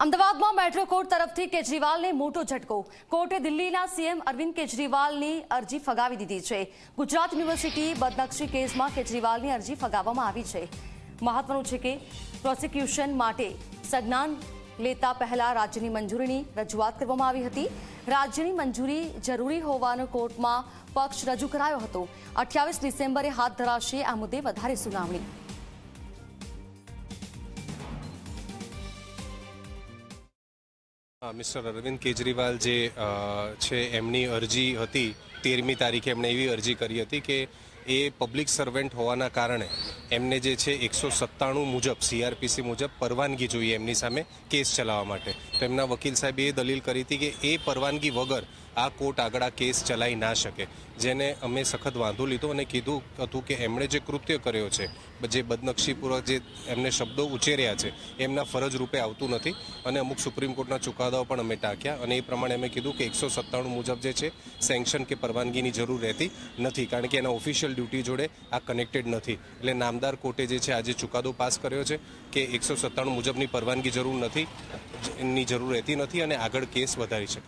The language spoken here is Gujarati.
અમદાવાદમાં મેટ્રો કોર્ટ તરફથી કેજરીવાલને મોટો ઝટકો. કોર્ટે દિલ્હીના સીએમ અરવિંદ કેજરીવાલની અરજી ફગાવી દીધી છે. ગુજરાત યુનિવર્સિટી બદનક્ષી કેસમાં કેજરીવાલની અરજી ફગાવવામાં આવી છે. મહત્વનું છે કે પ્રોસિક્યુશન માટે સજ્ઞાન લેતા પહેલા રાજ્યની મંજૂરીની રજૂઆત કરવામાં આવી હતી. રાજ્યની મંજૂરી જરૂરી હોવાનો કોર્ટમાં પક્ષ રજૂ કરાયો હતો. અઠ્યાવીસ ડિસેમ્બરે હાથ ધરાશે આ મુદ્દે વધારે સુનાવણી. મિસ્ટર અરવિંદ કેજરીવાલ જે છે એમની અરજી હતી તેરમી તારીખે એમણે એવી અરજી કરી હતી કે એ પબ્લિક સર્વન્ટ હોવાના કારણે એમને જે છે એકસો સત્તાણું મુજબ સીઆરપીસી મુજબ પરવાનગી જોઈએ એમની સામે કેસ ચલાવવા માટે. તો એમના વકીલ સાહેબે એ દલીલ કરી હતી કે એ પરવાનગી વગર આ કોર્ટ આગળ કેસ ચલાવી ના શકે. જેને અમે સખત વાંધો લીધો અને કીધું હતું કે એમણે જે કૃત્ય કર્યો છે, જે બદનક્ષીપૂર્વક જે એમને શબ્દો ઉચેર્યા છે, એમના ફરજ રૂપે આવતું નથી અને અમુક સુપ્રીમ કોર્ટના ચુકાદાઓ પણ અમે ટાંક્યા અને એ પ્રમાણે અમે કીધું કે એકસો સત્તાણું મુજબ જે છે સેન્કશન કે પરવાનગીની જરૂર રહેતી નથી, કારણ કે એના ઓફિશિયલ ડ્યુટી જોડે આ કનેક્ટેડ નથી. એટલે નામદાર કોર્ટે જે છે, આજે ચુકાદો પાસ કર્યો છે કે એકસો સત્તાણું મુજબની પરવાનગી જરૂર નથી ની જરૂર રહેતી નથી અને આગળ કેસ વધારી શકાય.